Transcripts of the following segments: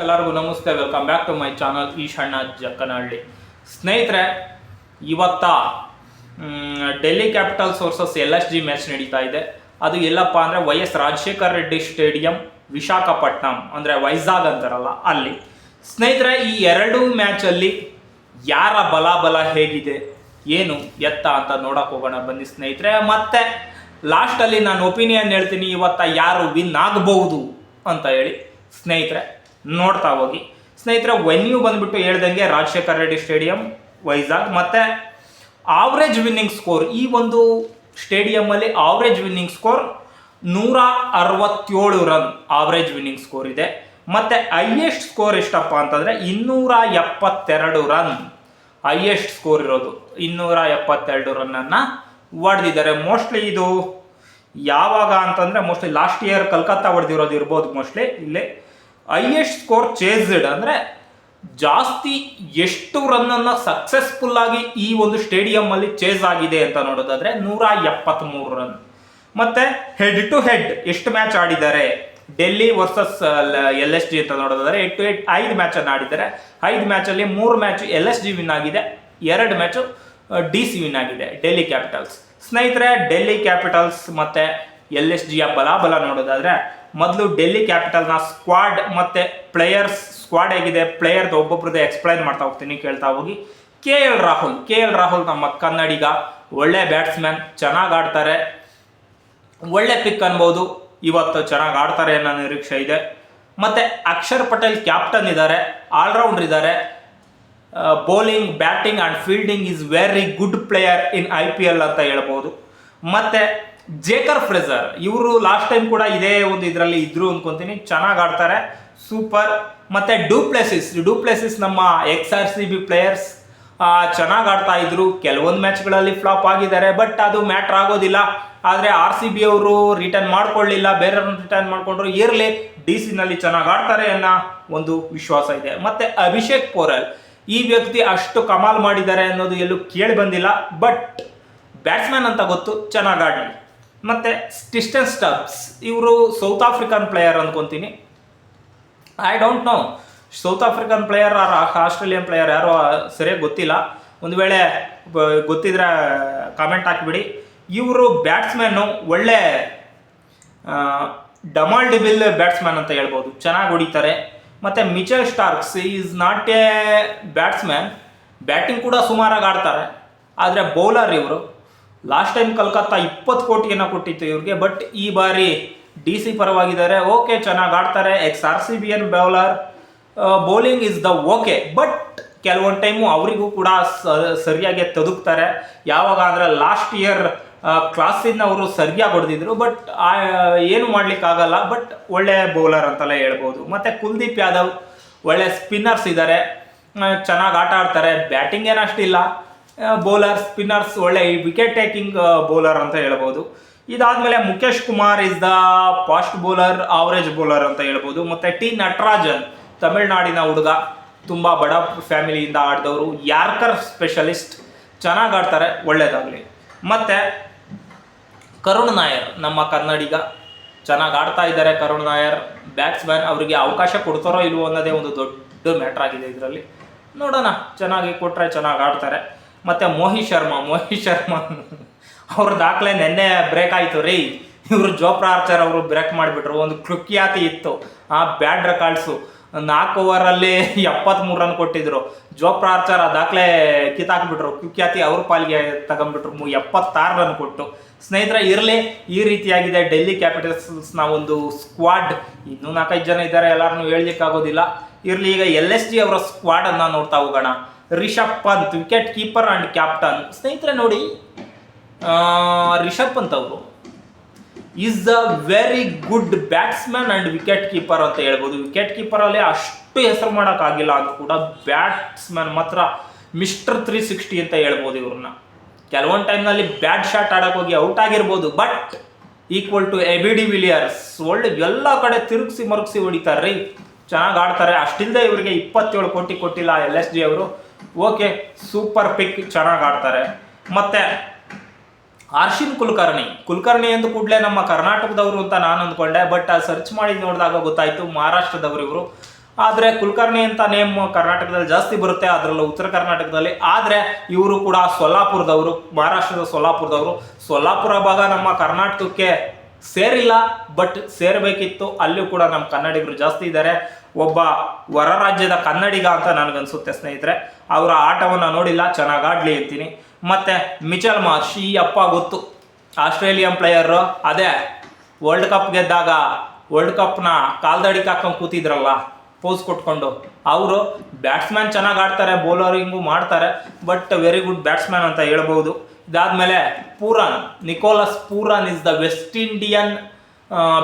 ಎಲ್ಲರಿಗೂ ನಮಸ್ತೆ. Welcome back to my channel Eshanna Jakkanahalli. ಸ್ನೇಹಿತರೆ, ಇವತ್ತ Delhi Capitals versus L S G match ನಡೀತಾ ಇದೆ. ಅದು ಎಲ್ಲಪ್ಪ ಅಂದರೆ Y S Rajashekhar Reddy stadium Visakhapatnam ಅಂದರೆ ವೈಜಾಗ್ ಅಂತಾರಲ್ಲ ಅಲ್ಲಿ. ಸ್ನೇಹಿತರೆ, ಈ ಎರಡೂ ಮ್ಯಾಚಲ್ಲಿ ಯಾರ ಬಲಾಬಲ ಹೇಗಿದೆ, ಏನು ಎತ್ತ ಅಂತ ನೋಡಕ್ಕೆ ಹೋಗೋಣ ಬನ್ನಿ ಸ್ನೇಹಿತರೆ. ಮತ್ತೆ ಲಾಸ್ಟಲ್ಲಿ ನಾನು ಒಪಿನಿಯನ್ ಹೇಳ್ತೀನಿ, ಇವತ್ತ ಯಾರು ವಿನ್ ಆಗಬಹುದು ಅಂತ ಹೇಳಿ. ಸ್ನೇಹಿತರೆ ನೋಡ್ತಾ ಹೋಗಿ. ಸ್ನೇಹಿತರೆ ವೆನ್ಯೂ ಬಂದ್ಬಿಟ್ಟು ಹೇಳ್ದಂಗೆ ರಾಜಶೇಖರ್ ರೆಡ್ಡಿ ಸ್ಟೇಡಿಯಂ, ವೈಜಾಗ್ ಮತ್ತೆ ಆವ್ರೇಜ್ ವಿನ್ನಿಂಗ್ ಸ್ಕೋರ್ ಈ ಒಂದು ಸ್ಟೇಡಿಯಮ್ಮಲ್ಲಿ ಆವ್ರೇಜ್ ವಿನ್ನಿಂಗ್ ಸ್ಕೋರ್ ನೂರ ಅರವತ್ತೇಳು ರನ್ ಆವ್ರೇಜ್ ವಿನ್ನಿಂಗ್ ಸ್ಕೋರ್ ಇದೆ. ಮತ್ತೆ ಹೈಯೆಸ್ಟ್ ಸ್ಕೋರ್ ಎಷ್ಟಪ್ಪ ಅಂತಂದ್ರೆ ಇನ್ನೂರ ಎಪ್ಪತ್ತೆರಡು ರನ್ ಹೈಯೆಸ್ಟ್ ಸ್ಕೋರ್ ಇರೋದು. ಇನ್ನೂರ ಎಪ್ಪತ್ತೆರಡು ರನ್ನನ್ನು ಹೊಡೆದಿದ್ದಾರೆ ಮೋಸ್ಟ್ಲಿ ಇದು ಯಾವಾಗ ಅಂತಂದ್ರೆ ಮೋಸ್ಟ್ಲಿ ಲಾಸ್ಟ್ ಇಯರ್ ಕಲ್ಕತ್ತಾ ಹೊಡೆದಿರೋದು ಇರ್ಬೋದು ಮೋಸ್ಟ್ಲಿ ಇಲ್ಲಿ ಹೈಯೆಸ್ಟ್ ಸ್ಕೋರ್ ಚೇಸ್ಡ್ ಅಂದರೆ ಜಾಸ್ತಿ ಎಷ್ಟು ರನ್ನನ್ನು ಸಕ್ಸಸ್ಫುಲ್ ಆಗಿ ಈ ಒಂದು ಸ್ಟೇಡಿಯಂ ಅಲ್ಲಿ ಚೇಸ್ ಆಗಿದೆ ಅಂತ ನೋಡೋದಾದ್ರೆ ನೂರ ಎಪ್ಪತ್ತ್ಮೂರು ರನ್ ಮತ್ತೆ ಹೆಡ್ ಟು ಹೆಡ್ ಎಷ್ಟು ಮ್ಯಾಚ್ ಆಡಿದ್ದಾರೆ? Delhi versus L S G ಅಂತ ನೋಡೋದಾದ್ರೆ ಎಟ್ ಟು ಎಟ್ ಐದು ಮ್ಯಾಚ್ ಅನ್ನು ಆಡಿದ್ದಾರೆ. ಐದು ಮ್ಯಾಚಲ್ಲಿ ಮೂರು match L S G win ಆಗಿದೆ. ಎರಡು ಮ್ಯಾಚು ಡಿ ಸಿ ವಿನ್ ಆಗಿದೆ ಡೆಲ್ಲಿ ಕ್ಯಾಪಿಟಲ್ಸ್ ಸ್ನೇಹಿತರೆ ಡೆಲ್ಲಿ ಕ್ಯಾಪಿಟಲ್ಸ್ ಮತ್ತೆ ಎಲ್ ಎಸ್ ಜಿಯ ಬಲಾಬಲ ನೋಡೋದಾದ್ರೆ ಮೊದಲು ಡೆಲ್ಲಿ ಕ್ಯಾಪಿಟಲ್ನ ಸ್ಕ್ವಾಡ್ ಮತ್ತೆ ಪ್ಲೇಯರ್ಸ್ ಸ್ಕ್ವಾಡ್ ಹೇಗಿದೆ ಪ್ಲೇಯರ್ದು ಒಬ್ಬೊಬ್ರದ್ದು ಎಕ್ಸ್ಪ್ಲೈನ್ ಮಾಡ್ತಾ ಹೋಗ್ತೀನಿ, ಕೇಳ್ತಾ ಹೋಗಿ. K L Rahul K L Rahul ನಮ್ಮ ಕನ್ನಡಿಗ, ಒಳ್ಳೆ ಬ್ಯಾಟ್ಸ್ಮನ್ ಚೆನ್ನಾಗಿ ಆಡ್ತಾರೆ. ಒಳ್ಳೆ ಪಿಕ್ ಅನ್ಬೋದು, ಇವತ್ತು ಚೆನ್ನಾಗಿ ಆಡ್ತಾರೆ ಅನ್ನೋ ನಿರೀಕ್ಷೆ ಇದೆ. ಮತ್ತೆ ಅಕ್ಷರ್ ಪಟೇಲ್ ಕ್ಯಾಪ್ಟನ್ ಇದ್ದಾರೆ ಆಲ್ರೌಂಡರ್ ಇದ್ದಾರೆ. Bowling batting and fielding is very good player in I P L ಅಂತ ಹೇಳ್ಬೋದು. ಮತ್ತೆ ಜೇಕರ್ ಫ್ರೆಜರ್, ಇವರು ಲಾಸ್ಟ್ ಟೈಮ್ ಕೂಡ ಇದೇ ಒಂದು ಇದರಲ್ಲಿ ಇದ್ರು ಅನ್ಕೊಂತೀನಿ. ಚೆನ್ನಾಗಿ ಆಡ್ತಾರೆ. ಸೂಪರ್ ಮತ್ತೆ ಡೂಪ್ಲೆಸಿಸ್ ಡೂಪ್ಲೆಸಿಸ್ ನಮ್ಮ ex R C B players ಚೆನ್ನಾಗಿ ಆಡ್ತಾ ಇದ್ರು. ಕೆಲವೊಂದು ಮ್ಯಾಚ್ಗಳಲ್ಲಿ ಫ್ಲಾಪ್ ಆಗಿದ್ದಾರೆ ಬಟ್ ಅದು ಮ್ಯಾಟ್ರ್ ಆಗೋದಿಲ್ಲ. ಆದರೆ ಆರ್ ಸಿ ಬಿ ಅವರು ರಿಟರ್ನ್ ಮಾಡ್ಕೊಳ್ಳಿಲ್ಲ. ಬೇರೆಯವ್ರನ್ನ ರಿಟರ್ನ್ ಮಾಡ್ಕೊಂಡ್ರು ಇರಲಿ ಡಿ ಸಿನಲ್ಲಿ ಚೆನ್ನಾಗಿ ಆಡ್ತಾರೆ ಅನ್ನೋ ಒಂದು ವಿಶ್ವಾಸ ಇದೆ. ಮತ್ತೆ ಅಭಿಷೇಕ್ ಪೋರಲ್, ಈ ವ್ಯಕ್ತಿ ಅಷ್ಟು ಕಮಾಲ್ ಮಾಡಿದ್ದಾರೆ ಅನ್ನೋದು ಎಲ್ಲೂ ಕೇಳಿ ಬಂದಿಲ್ಲ ಬಟ್ ಬ್ಯಾಟ್ಸ್ಮನ್ ಅಂತ ಗೊತ್ತು, ಚೆನ್ನಾಗಿ ಆಡಲಿ. ಮತ್ತೆ ಸ್ಟಿಸ್ಟನ್ ಸ್ಟಬ್ಸ್ ಇವರು South African player ಅಂದ್ಕೊತೀನಿ I don't know South African player or Australian player ಯಾರೋ ಸರಿಯಾಗಿ ಗೊತ್ತಿಲ್ಲ. ಒಂದು ವೇಳೆ ಗೊತ್ತಿದ್ರೆ ಕಾಮೆಂಟ್ ಹಾಕಿಬಿಡಿ. ಇವರು ಬ್ಯಾಟ್ಸ್ಮನ್ನು ಒಳ್ಳೆ ಡಮಾಲ್ ಡಿಬಿಲ್ ಬ್ಯಾಟ್ಸ್ಮನ್ ಅಂತ ಹೇಳ್ಬೋದು. ಚೆನ್ನಾಗಿ ಹೊಡಿತಾರೆ. ಮತ್ತು Mitchell Starks is not a batsman batting ಕೂಡ ಸುಮಾರಾಗಿ ಆಡ್ತಾರೆ. ಆದರೆ ಬೌಲರ್ ಇವರು. ಲಾಸ್ಟ್ ಟೈಮ್ ಕಲ್ಕತ್ತಾ ಇಪ್ಪತ್ತು ಕೋಟಿಯನ್ನು ಕೊಟ್ಟಿತ್ತು ಇವ್ರಿಗೆ ಬಟ್ ಈ ಬಾರಿ ಡಿ ಸಿ ಪರವಾಗಿದ್ದಾರೆ. ಓಕೆ ಚೆನ್ನಾಗಿ ಆಡ್ತಾರೆ. Ex R C B N bowler bowling is the okay but ಕೆಲವೊಂದು ಟೈಮು ಅವರಿಗೂ ಕೂಡ ಸರಿಯಾಗಿ ತದುಕ್ತಾರೆ. ಯಾವಾಗ ಅಂದರೆ ಲಾಸ್ಟ್ ಇಯರ್ ಕ್ಲಾಸಿಂದ ಅವರು ಸರಿಯಾಗಿ ಹೊಡೆದಿದ್ರು. ಬಟ್ ಏನು ಮಾಡಲಿಕ್ಕಾಗಲ್ಲ ಬಟ್ ಒಳ್ಳೆ ಬೌಲರ್ ಅಂತಲೇ ಹೇಳ್ಬೋದು. ಮತ್ತು ಕುಲ್ದೀಪ್ ಯಾದವ್ ಒಳ್ಳೆ ಸ್ಪಿನ್ನರ್ಸ್ ಇದ್ದಾರೆ. ಚೆನ್ನಾಗಿ ಆಟ ಆಡ್ತಾರೆ. ಬ್ಯಾಟಿಂಗ್ ಏನಷ್ಟಿಲ್ಲ ಬೌಲರ್ ಸ್ಪಿನ್ನರ್ಸ್ ಒಳ್ಳೆ ವಿಕೆಟ್ ಟೇಕಿಂಗ್ ಬೌಲರ್ ಅಂತ ಹೇಳ್ಬೋದು. ಇದಾದ್ಮೇಲೆ Mukesh Kumar is the fast bowler average bowler ಅಂತ ಹೇಳ್ಬೋದು. ಮತ್ತೆ ಟಿ ನಟರಾಜನ್, ತಮಿಳ್ನಾಡಿನ ಹುಡುಗ. ತುಂಬ ಬಡ ಫ್ಯಾಮಿಲಿಯಿಂದ ಆಡಿದವರು. ಯಾರ್ಕರ್ ಸ್ಪೆಷಲಿಸ್ಟ್ ಚೆನ್ನಾಗಿ ಆಡ್ತಾರೆ, ಒಳ್ಳೇದಾಗಲಿ. ಮತ್ತೆ ಕರುಣ್ ನಾಯರ್, ನಮ್ಮ ಕನ್ನಡಿಗ. ಚೆನ್ನಾಗಿ ಆಡ್ತಾ ಇದ್ದಾರೆ ಕರುಣ್ ನಾಯರ್. ಬ್ಯಾಟ್ಸ್ಮನ್ ಅವರಿಗೆ ಅವಕಾಶ ಕೊಡ್ತಾರೋ ಇಲ್ವೋ ಅನ್ನೋದೇ ಒಂದು ದೊಡ್ಡ ಮ್ಯಾಟ್ರ್ ಆಗಿದೆ ಇದರಲ್ಲಿ. ನೋಡೋಣ, ಚೆನ್ನಾಗಿ ಕೊಟ್ಟರೆ ಚೆನ್ನಾಗಿ ಆಡ್ತಾರೆ. ಮತ್ತು ಮೋಹಿತ್ ಶರ್ಮಾ ಮೋಹಿತ್ ಶರ್ಮಾ. ಅವ್ರ ದಾಖಲೆ ನೆನ್ನೆ ಬ್ರೇಕ್ ಆಯಿತು. ರೀ, ಇವರು ಜೋಪ್ರಾ ಆರ್ಚರ್ ಅವರು ಬ್ರೇಕ್ ಮಾಡಿಬಿಟ್ರು. ಒಂದು ಕೃಖ್ಯಾತಿ ಇತ್ತು. ಆ ಬ್ಯಾಡ್ ರೆಕಾರ್ಡ್ಸು ನಾಲ್ಕು ಓವರಲ್ಲಿ ಎಪ್ಪತ್ತ್ಮೂರು ರನ್ ಕೊಟ್ಟಿದ್ರು. ಜೋಪ್ರಾ ಆರ್ಚರ್ ಆ ದಾಖಲೆ ಕಿತ್ತಾಕ್ಬಿಟ್ರು. ಕುಖ್ಯಾತಿ ಅವ್ರ ಪಾಲಿಗೆ ತಗೊಂಡ್ಬಿಟ್ರು ಎಪ್ಪತ್ತಾರು ರನ್ ಕೊಟ್ಟು. ಸ್ನೇಹಿತರ, ಇರಲಿ, ಈ ರೀತಿಯಾಗಿದೆ ಡೆಲ್ಲಿ ಕ್ಯಾಪಿಟಲ್ಸ್ನ ಒಂದು ಸ್ಕ್ವಾಡ್ ಇನ್ನೂ ನಾಲ್ಕೈದು ಜನ ಇದ್ದಾರೆ. ಎಲ್ಲರನ್ನೂ ಹೇಳ್ಲಿಕ್ಕಾಗೋದಿಲ್ಲ. ಇರಲಿ, ಈಗ ಎಲ್ ಎಸ್ ಜಿ ಅವರ ಸ್ಕ್ವಾಡನ್ನು ನೋಡ್ತಾ ಹೋಗೋಣ. Rishabh Pant wicket keeper and captain ಸ್ನೇಹಿತರೆ ನೋಡಿ ರಿಷಬ್ ಪಂತ್ ಅವರು is a very good batsman and wicket keeper ಅಂತ ಹೇಳ್ಬೋದು. ವಿಕೆಟ್ ಕೀಪರಲ್ಲಿ ಅಷ್ಟು ಹೆಸರು ಮಾಡೋಕ್ಕಾಗಿಲ್ಲ ಅಂತ ಕೂಡ ಬ್ಯಾಟ್ಸ್ಮನ್ ಮಾತ್ರ ಮಿಸ್ಟರ್ ತ್ರೀ ಸಿಕ್ಸ್ಟಿ ಅಂತ ಹೇಳ್ಬೋದು ಇವ್ರನ್ನ. ಕೆಲವೊಂದು ಟೈಮ್ನಲ್ಲಿ ಬ್ಯಾಟ್ ಶಾಟ್ ಆಡೋಕೆ ಹೋಗಿ ಔಟ್ ಆಗಿರ್ಬೋದು but equal to A B de Villiers ಒಳ್ಳೆ ಎಲ್ಲ ಕಡೆ ತಿರುಗಿಸಿ ಮರುಗಿಸಿ ಹೊಡಿತಾರೆ ರೀ. ಚೆನ್ನಾಗಿ ಆಡ್ತಾರೆ. ಅಷ್ಟಿಲ್ಲದೆ ಇವರಿಗೆ ಇಪ್ಪತ್ತೇಳು ಕೋಟಿ ಕೊಟ್ಟಿಲ್ಲ ಎಲ್ ಎಸ್ ಜಿ ಅವರು. ಓಕೆ, ಸೂಪರ್ ಪಿಕ್, ಚೆನ್ನಾಗಿ ಆಡ್ತಾರೆ. ಮತ್ತೆ ಆರ್ಶಿನ್ ಕುಲಕರ್ಣಿ. ಕುಲಕರ್ಣಿ ಎಂದು ಕೂಡಲೇ ನಮ್ಮ ಕರ್ನಾಟಕದವರು ಅಂತ ನಾನು ಅಂದ್ಕೊಂಡೆ ಬಟ್ ಸರ್ಚ್ ಮಾಡಿ ನೋಡಿದಾಗ ಗೊತ್ತಾಯ್ತು, ಮಹಾರಾಷ್ಟ್ರದವರು ಇವರು. ಆದರೆ ಕುಲಕರ್ಣಿ ಅಂತ ನೇಮ್ ಕರ್ನಾಟಕದಲ್ಲಿ ಜಾಸ್ತಿ ಬರುತ್ತೆ, ಅದರಲ್ಲೂ ಉತ್ತರ ಕರ್ನಾಟಕದಲ್ಲಿ. ಆದರೆ ಇವರು ಕೂಡ ಸೊಲ್ಲಾಪುರದವರು, ಮಹಾರಾಷ್ಟ್ರದ ಸೊಲ್ಲಾಪುರದವರು. ಸೊಲ್ಲಾಪುರ ಭಾಗ ನಮ್ಮ ಕರ್ನಾಟಕಕ್ಕೆ ಸೇರಿಲ್ಲ ಬಟ್ ಸೇರಬೇಕಿತ್ತು. ಅಲ್ಲೂ ಕೂಡ ನಮ್ಮ ಕನ್ನಡಿಗರು ಜಾಸ್ತಿ ಇದ್ದಾರೆ ಒಬ್ಬ ಹೊರ ರಾಜ್ಯದ ಕನ್ನಡಿಗ ಅಂತ ನನಗನ್ಸುತ್ತೆ ಸ್ನೇಹಿತರೆ. ಅವರ ಆಟವನ್ನು ನೋಡಿಲ್ಲ ಚೆನ್ನಾಗಿ ಆಡ್ಲಿ ಅಂತೀನಿ. ಮತ್ತೆ ಮಿಚಲ್ ಮಾರ್ಷ್ ಈ ಅಪ್ಪ ಗೊತ್ತು. ಆಸ್ಟ್ರೇಲಿಯನ್ ಪ್ಲೇಯರು ಅದೇ ವರ್ಲ್ಡ್ ಕಪ್ ಗೆದ್ದಾಗ ವರ್ಲ್ಡ್ ಕಪ್ನ ಕಾಲ್ದಡಿಗೆ ಹಾಕೊಂಡು ಕೂತಿದ್ರಲ್ಲ ಪೋಸ್ ಕೊಟ್ಕೊಂಡು. ಅವರು ಬ್ಯಾಟ್ಸ್ಮನ್ ಚೆನ್ನಾಗಿ ಆಡ್ತಾರೆ ಬೌಲರಿಂಗು ಮಾಡ್ತಾರೆ ಬಟ್ ವೆರಿ ಗುಡ್ ಬ್ಯಾಟ್ಸ್ಮನ್ ಅಂತ ಹೇಳ್ಬೋದು. ಇದಾದ್ಮೇಲೆ Pooran, Nicholas Pooran is the West Indian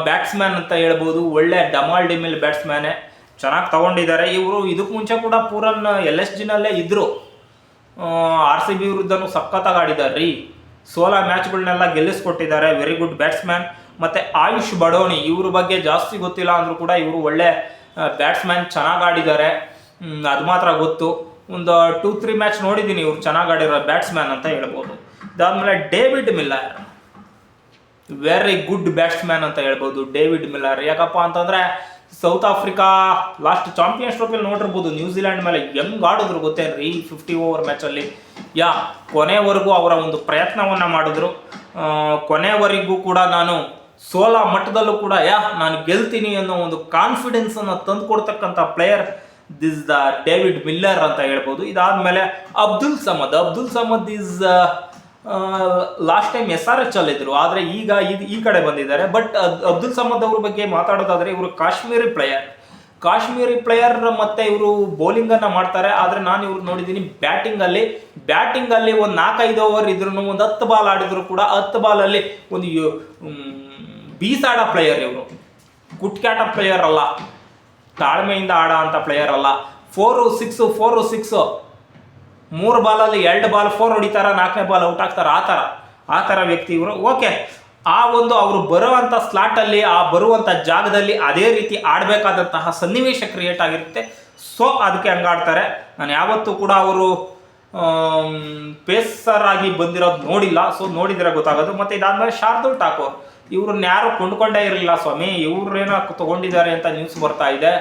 batsman ಅಂತ ಹೇಳ್ಬೋದು. ಒಳ್ಳೆ ಡಮಾಲ್ ಡಿಮಿಲ್ ಬ್ಯಾಟ್ಸ್ಮ್ಯಾನೇ ಚೆನ್ನಾಗಿ ತಗೊಂಡಿದ್ದಾರೆ. ಇವರು ಇದಕ್ಕೆ ಮುಂಚೆ ಕೂಡ ಪೂರನ್ ಎಲ್ ಎಸ್ ಜಿನಲ್ಲೇ ಇದ್ದರು ಆರ್ ಸಿ ಬಿ ವಿರುದ್ಧನೂ ಸಖತ್ತಾಗಿ ಆಡಿದ್ದಾರೆ ರೀ ಸೋಲಾ ಮ್ಯಾಚ್ಗಳನ್ನೆಲ್ಲ ಗೆಲ್ಲಿಸ್ಕೊಟ್ಟಿದ್ದಾರೆ. ವೆರಿ ಗುಡ್ ಬ್ಯಾಟ್ಸ್ಮ್ಯಾನ್ ಮತ್ತು ಆಯುಷ್ ಬಡೋಣಿ, ಇವ್ರ ಬಗ್ಗೆ ಜಾಸ್ತಿ ಗೊತ್ತಿಲ್ಲ ಅಂದರೂ ಕೂಡ ಇವರು ಒಳ್ಳೆ ಬ್ಯಾಟ್ಸ್ಮ್ಯಾನ್ ಚೆನ್ನಾಗಿ ಆಡಿದ್ದಾರೆ. ಅದು ಮಾತ್ರ ಗೊತ್ತು. ಒಂದು ಟೂ ತ್ರೀ ಮ್ಯಾಚ್ ನೋಡಿದ್ದೀನಿ ಇವ್ರು ಚೆನ್ನಾಗಿ ಆಡಿರೋ ಬ್ಯಾಟ್ಸ್ಮ್ಯಾನ್ ಅಂತ ಹೇಳ್ಬೋದು. ಇದಾದ್ಮೇಲೆ David Miller. Very good batsman ಅಂತ ಹೇಳ್ಬೋದು ಡೇವಿಡ್ ಮಿಲ್ಲರ್. ಯಾಕಪ್ಪ ಅಂತಂದ್ರೆ ಸೌತ್ ಆಫ್ರಿಕಾ ಲಾಸ್ಟ್ ಚಾಂಪಿಯನ್ಸ್ ಟ್ರೋಫಿಯಲ್ಲಿ ನೋಡಿರ್ಬೋದು ನ್ಯೂಜಿಲೆಂಡ್ ಮೇಲೆ ಹೆಂಗ್ ಆಡಿದ್ರು ಗೊತ್ತೇನ್ರಿ ಫಿಫ್ಟಿ ಓವರ್ ಮ್ಯಾಚಲ್ಲಿ ಯಾ, ಕೊನೆವರೆಗೂ ಅವರ ಒಂದು ಪ್ರಯತ್ನವನ್ನ ಮಾಡಿದ್ರು. ಕೊನೆವರೆಗೂ ಕೂಡ ನಾನು ಸೋಲ ಮಟ್ಟದಲ್ಲೂ ಕೂಡ, ಯಾ, ನಾನು ಗೆಲ್ತೀನಿ ಅನ್ನೋ ಒಂದು ಕಾನ್ಫಿಡೆನ್ಸ್ ಅನ್ನು ತಂದುಕೊಡ್ತಕ್ಕಂಥ player this the David Miller ಅಂತ ಹೇಳ್ಬೋದು. ಇದಾದ್ಮೇಲೆ Abdul Samad. Abdul Samad is last time S R H ಅಲ್ಲಿ ಇದ್ರು. ಆದ್ರೆ ಈಗ ಈ ಕಡೆ ಬಂದಿದ್ದಾರೆ. ಬಟ್ ಅಬ್ದುಲ್ ಸಮದ್ ಅವ್ರ ಬಗ್ಗೆ ಮಾತಾಡೋದಾದ್ರೆ ಇವರು ಕಾಶ್ಮೀರಿ ಪ್ಲೇಯರ್ ಕಾಶ್ಮೀರಿ ಪ್ಲೇಯರ್ ಮತ್ತೆ ಇವರು ಬೌಲಿಂಗ್ ಅನ್ನ ಮಾಡ್ತಾರೆ. ಆದ್ರೆ ನಾನು ಇವ್ರು ನೋಡಿದ್ದೀನಿ ಬ್ಯಾಟಿಂಗ್ ಅಲ್ಲಿ. ಬ್ಯಾಟಿಂಗ್ ಅಲ್ಲಿ ಒಂದು ನಾಲ್ಕೈದು ಓವರ್ ಇದ್ರು ಒಂದು ಹತ್ತು ಬಾಲ್ ಆಡಿದ್ರು ಕೂಡ ಹತ್ತು ಬಾಲ್ ಅಲ್ಲಿ ಒಂದು ಬೀಸಾಡ ಪ್ಲೇಯರ್ ಇವರು. ಕುಟ್ಕ್ಯಾಟ ಪ್ಲೇಯರ್ ಅಲ್ಲ. ತಾಳ್ಮೆಯಿಂದ ಆಡ ಅಂತ ಪ್ಲೇಯರ್ ಅಲ್ಲ. ಫೋರು ಸಿಕ್ಸು ಫೋರು ಸಿಕ್ಸು ಮೂರು ಬಾಲಲ್ಲಿ ಎರಡು ಬಾಲ್ ಫೋರ್ ಹೊಡಿತಾರ, ನಾಲ್ಕನೇ ಬಾಲ್ ಔಟ್ ಆಗ್ತಾರ, ಆ ಥರ ಆ ಥರ ವ್ಯಕ್ತಿ ಇವರು. ಓಕೆ ಆ ಒಂದು ಅವರು ಬರುವಂಥ ಸ್ಲಾಟಲ್ಲಿ ಆ ಬರುವಂಥ ಜಾಗದಲ್ಲಿ ಅದೇ ರೀತಿ ಆಡಬೇಕಾದಂತಹ ಸನ್ನಿವೇಶ ಕ್ರಿಯೇಟ್ ಆಗಿರುತ್ತೆ. ಸೊ ಅದಕ್ಕೆ ಹಂಗಾಡ್ತಾರೆ ನಾನು ಯಾವತ್ತೂ ಕೂಡ ಅವರು ಪೇಸರ್ ಆಗಿ ಬಂದಿರೋದು ನೋಡಿಲ್ಲ. ಸೊ ನೋಡಿದರೆ ಗೊತ್ತಾಗೋದು. ಮತ್ತು ಇದಾದಮೇಲೆ ಶಾರ್ದುಲ್ ಠಾಕೂರ್. ಇವ್ರನ್ನ ಯಾರು ಕೊಂಡ್ಕೊಂಡೇ ಇರಲಿಲ್ಲ ಸ್ವಾಮಿ. ಇವ್ರೇನೋ ತಗೊಂಡಿದ್ದಾರೆ ಅಂತ ನ್ಯೂಸ್ ಬರ್ತಾ ಇದೆ.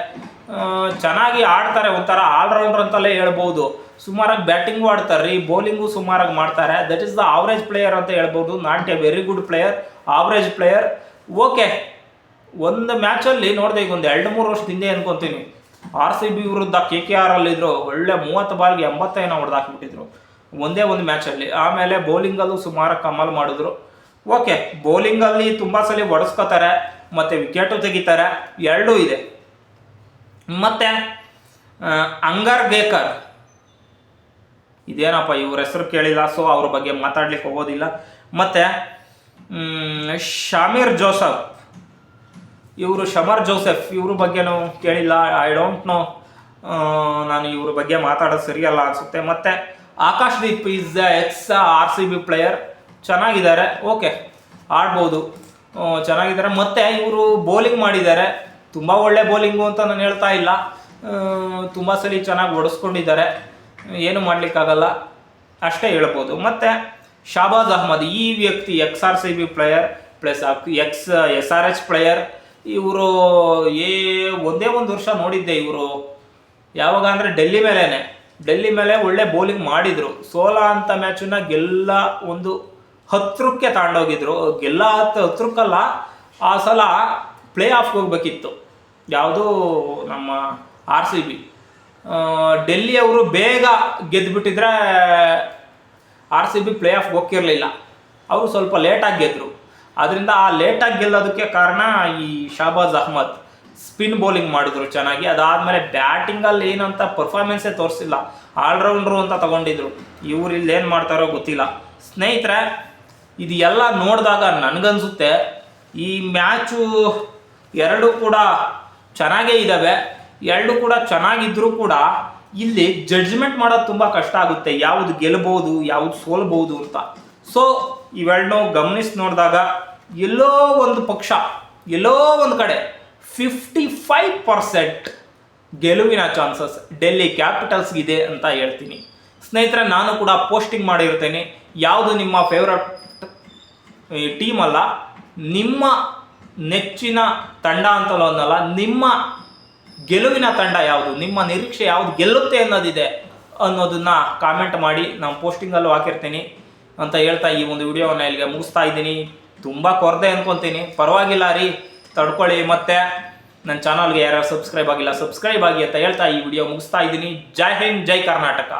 ಚೆನ್ನಾಗಿ ಆಡ್ತಾರೆ ಒಂಥರ ಆಲ್ರೌಂಡರ್ ಅಂತಲೇ ಹೇಳ್ಬೋದು. ಸುಮಾರಾಗಿ ಬ್ಯಾಟಿಂಗು ಆಡ್ತಾರೆ ರೀ ಬೌಲಿಂಗು ಸುಮಾರಾಗಿ ಮಾಡ್ತಾರೆ. That is the average player ಅಂತ ಹೇಳ್ಬೋದು. Not a very good player average player okay ಒಂದು ಮ್ಯಾಚಲ್ಲಿ ನೋಡಿದೆ ಈಗ ಒಂದು ಎರಡು ಮೂರು ವರ್ಷದ ಹಿಂದೆ ಅನ್ಕೊತೀನಿ. ಆರ್ ಸಿ ಬಿ ವಿರುದ್ಧ ಕೆ ಕೆ ಆರ್ ಅಲ್ಲಿದ್ದರು ಒಳ್ಳೆ ಮೂವತ್ತು ಬಾಲ್ಗೆ ಎಂಬತ್ತೈನ ಹೊಡೆದಾಕ್ಬಿಟ್ಟಿದ್ರು ಒಂದೇ ಒಂದು ಮ್ಯಾಚಲ್ಲಿ ಆಮೇಲೆ ಬೌಲಿಂಗಲ್ಲೂ ಸುಮಾರಾಗಿ ಕಮಲ್ ಮಾಡಿದ್ರು. ಓಕೆ ಬೌಲಿಂಗಲ್ಲಿ ತುಂಬ ಸಲ ಹೊಡೆಸ್ಕೋತಾರೆ ಮತ್ತು ವಿಕೆಟು ತೆಗಿತಾರೆ. ಎರಡೂ ಇದೆ. ಮತ್ತೆ ಅಂಗರ್ ಬೇಕರ್. ಇದೇನಪ್ಪ, ಇವ್ರ ಹೆಸರು ಕೇಳಿಲ್ಲ ಸೊ ಅವ್ರ ಬಗ್ಗೆ ಮಾತಾಡ್ಲಿಕ್ಕೆ ಹೋಗೋದಿಲ್ಲ. ಮತ್ತೆ ಶಾಮೀರ್ ಜೋಸಫ್. ಇವರು ಶಮರ್ ಜೋಸೆಫ್, ಇವ್ರ ಬಗ್ಗೆನೂ ಕೇಳಿಲ್ಲ ಐ ಡೋಂಟ್ ನೋ ನಾನು ಇವ್ರ ಬಗ್ಗೆ ಮಾತಾಡೋದು ಸರಿಯಲ್ಲ ಅನಿಸುತ್ತೆ. ಮತ್ತೆ, Akash Deep is ex R C B player ಚೆನ್ನಾಗಿದ್ದಾರೆ ಓಕೆ ಆಡ್ಬೋದು. ಚೆನ್ನಾಗಿದ್ದಾರೆ. ಮತ್ತೆ, ಇವರು ಬೌಲಿಂಗ್ ಮಾಡಿದ್ದಾರೆ. ತುಂಬ ಒಳ್ಳೆ ಬೌಲಿಂಗು ಅಂತ ನಾನು ಹೇಳ್ತಾ ಇಲ್ಲ. ತುಂಬ ಸಲ ಚೆನ್ನಾಗಿ ಹೊಡೆಸ್ಕೊಂಡಿದ್ದಾರೆ ಏನು ಮಾಡಲಿಕ್ಕಾಗಲ್ಲ. ಅಷ್ಟೇ ಹೇಳ್ಬೋದು. ಮತ್ತು ಶಾಬಾಜ್ ಅಹ್ಮದ್, ಈ ವ್ಯಕ್ತಿ ex R C B player plus ex S R H player ಇವರು ಏ, ಒಂದೇ ಒಂದು ವರ್ಷ ನೋಡಿದ್ದೆ ಇವರು. ಯಾವಾಗ ಅಂದರೆ ಡೆಲ್ಲಿ ಮೇಲೇ ಡೆಲ್ಲಿ ಮೇಲೆ ಒಳ್ಳೆ ಬೌಲಿಂಗ್ ಮಾಡಿದರು. ಸೋಲಾ ಅಂತ ಮ್ಯಾಚನ್ನ ಗೆಲ್ಲ ಒಂದು ಹತ್ರಕ್ಕೆ ತಗೊಂಡೋಗಿದ್ರು ಗೆಲ್ಲ ಹತ್ತು ಹತ್ರಕ್ಕಲ್ಲ. ಆ ಸಲ ಪ್ಲೇ ಆಫ್ಗೆ ಹೋಗ್ಬೇಕಿತ್ತು. ಯಾವುದು ನಮ್ಮ ಆರ್ ಸಿ ಬಿ ಡೆಲ್ಲಿ ಅವರು ಬೇಗ ಗೆದ್ದುಬಿಟ್ಟಿದ್ರೆ R C B play off ಹೋಗ್ತಿರಲಿಲ್ಲ. ಅವರು ಸ್ವಲ್ಪ ಲೇಟಾಗಿ ಗೆದ್ದರು ಅದರಿಂದ ಆ ಲೇಟಾಗಿ ಗೆಲ್ಲೋದಕ್ಕೆ ಕಾರಣ ಈ ಶಾಬಾಜ್ ಅಹ್ಮದ್. ಸ್ಪಿನ್ ಬೌಲಿಂಗ್ ಮಾಡಿದ್ರು ಚೆನ್ನಾಗಿ. ಅದಾದಮೇಲೆ ಬ್ಯಾಟಿಂಗಲ್ಲಿ ಏನಂತ ಪರ್ಫಾರ್ಮೆನ್ಸೇ ತೋರಿಸಿಲ್ಲ. ಆಲ್ರೌಂಡ್ರು ಅಂತ ತಗೊಂಡಿದ್ರು. ಇವ್ರು ಇಲ್ಲಿ ಏನು ಮಾಡ್ತಾರೋ ಗೊತ್ತಿಲ್ಲ. ಸ್ನೇಹಿತರೆ, ಇದು ಎಲ್ಲ ನೋಡಿದಾಗ ನನಗನ್ಸುತ್ತೆ, ಈ ಮ್ಯಾಚು ಎರಡೂ ಕೂಡ ಚೆನ್ನಾಗೇ ಇದ್ದಾವೆ ಎರಡು ಕೂಡ ಚೆನ್ನಾಗಿದ್ರೂ ಕೂಡ ಇಲ್ಲಿ ಜಡ್ಜ್ಮೆಂಟ್ ಮಾಡೋದು ತುಂಬ ಕಷ್ಟ ಆಗುತ್ತೆ. ಯಾವುದು ಗೆಲ್ಬಹುದು ಯಾವುದು ಸೋಲ್ಬಹುದು ಅಂತ. ಸೊ ಇವೆರಡನ್ನೂ ಗಮನಿಸಿ ನೋಡಿದಾಗ ಎಲ್ಲೋ ಒಂದು ಪಕ್ಷ, ಎಲ್ಲೋ ಒಂದು ಕಡೆ ಫಿಫ್ಟಿ ಫೈವ್ ಪರ್ಸೆಂಟ್ ಗೆಲುವಿನ ಚಾನ್ಸಸ್ ಡೆಲ್ಲಿ ಕ್ಯಾಪಿಟಲ್ಸ್ಗಿದೆ ಅಂತ ಹೇಳ್ತೀನಿ. ಸ್ನೇಹಿತರೆ, ನಾನು ಕೂಡ ಪೋಸ್ಟಿಂಗ್ ಮಾಡಿರ್ತೇನೆ. ಯಾವುದು ನಿಮ್ಮ ಫೇವ್ರೆಟ್ ಟೀಮ್ ಅಲ್ಲ, ನಿಮ್ಮ ನೆಚ್ಚಿನ ತಂಡ ಅಂತಲೂ ಅನ್ನಲ್ಲ, ನಿಮ್ಮ ಗೆಲುವಿನ ತಂಡ ಯಾವುದು, ನಿಮ್ಮ ನಿರೀಕ್ಷೆ ಯಾವುದು, ಗೆಲ್ಲುತ್ತೆ ಅನ್ನೋದಿದೆ ಅನ್ನೋದನ್ನ ಕಾಮೆಂಟ್ ಮಾಡಿ, ನಾನು ಪೋಸ್ಟಿಂಗಲ್ಲೂ ಹಾಕಿರ್ತೀನಿ ಅಂತ ಹೇಳ್ತಾ ಈ ಒಂದು ವಿಡಿಯೋವನ್ನು ಇಲ್ಲಿಗೆ ಮುಗಿಸ್ತಾ ಇದ್ದೀನಿ. ತುಂಬ ಕೊರದೆ ಅಂದ್ಕೊತೀನಿ ಪರವಾಗಿಲ್ಲ ರೀ, ತಡ್ಕೊಳ್ಳಿ ಮತ್ತೆ. ನನ್ನ ಚಾನಲ್ಗೆ ಯಾರ್ಯಾರು ಸಬ್ಸ್ಕ್ರೈಬ್ ಆಗಿಲ್ಲ ಸಬ್ಸ್ಕ್ರೈಬ್ ಆಗಿ ಅಂತ ಹೇಳ್ತಾ ಈ ವಿಡಿಯೋ ಮುಗಿಸ್ತಾ ಇದ್ದೀನಿ. ಜೈ ಹಿಂದ್, ಜೈ ಕರ್ನಾಟಕ.